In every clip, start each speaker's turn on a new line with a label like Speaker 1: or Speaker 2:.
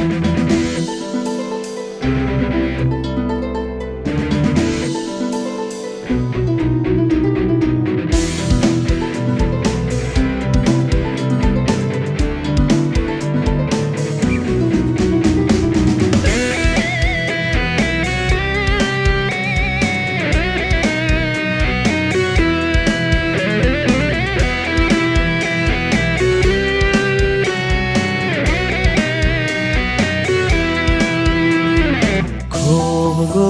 Speaker 1: thank you.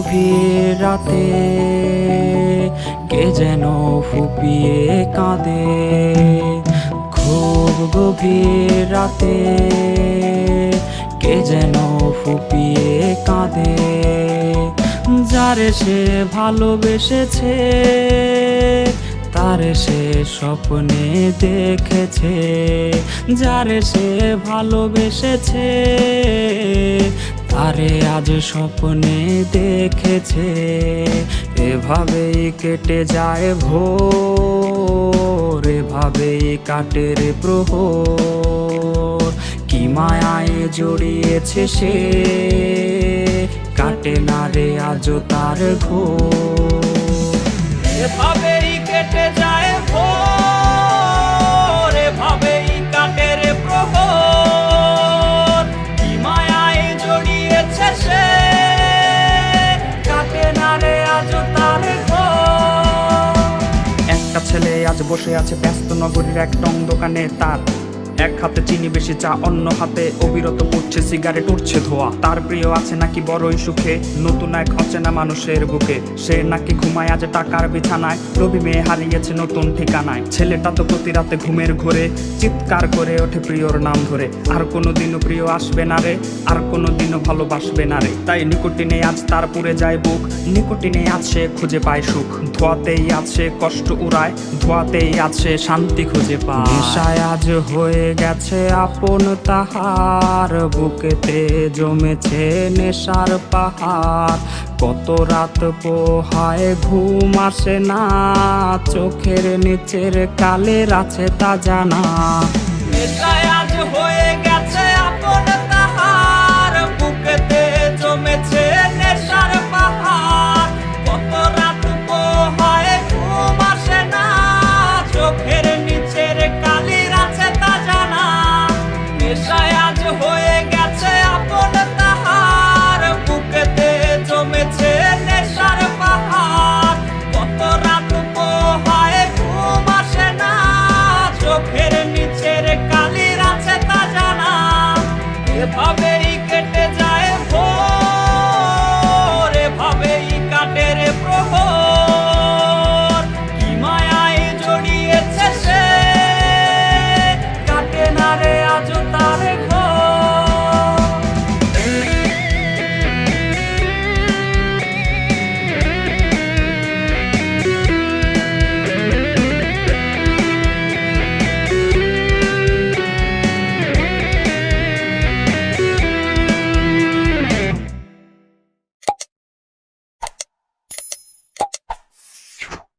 Speaker 1: গভীর রাতে কে যেন ফুপিয়ে কাঁদে। খুব গভীর রাতে কে যেন ফুপিয়ে কাঁদে। যারে সে ভালোবেসেছে, তারে সে স্বপ্নে দেখেছে। যারে সে ভালোবেসেছে তারে আজ স্বপ্নে দেখেছে, এভাবেই কেটে যায় ভোর, এভাবেই কাটে রে প্রহর। কি মায়ায় জড়িয়েছে সে, কাটে না রে আজও তার ঘোর। এভাবেই কেটে যায় একটা ছেলে আজ বসে আছে ব্যস্ত নগরীর এক টং দোকানে তার। এক হাতে চিনি বেশি চা, অন্য হাতে অবিরত পড়ছে সিগারেট উঠছে ধোয়া। তার প্রিয় আছে নাকি বড়ই সুখে? নতুন এক অচেনা মানুষের বুকে। সে নাকি ঘুমায় আজ টাকার বিছানায়। রবি মেয়ে হারিয়েছে নতুন ঠিকানায়। ছেলেটা তো প্রতি রাতে ঘুমের ঘরে। চিৎকার করে ওঠে প্রিয়র নাম ধরে। আর কোনোদিনও প্রিয় আসবে না রে। আর কোনোদিনও ভালোবাসবে না রে। তাই নিকটিনে আজ তার পুড়ে যায় বুক। নিকটিনে আজ সে খুঁজে পায় সুখ। ধোয়াতেই আছে কষ্ট উড়ায়। ধোয়াতেই আছে শান্তি খুঁজে পায়। আজ হয়ে গেছে আপন তাহার। বুকেতে জমেছে নেশার পাহাড়। কত রাত পোহায় ঘুম আসে না। চোখের নিচের কালের আছে তা জানা your pity.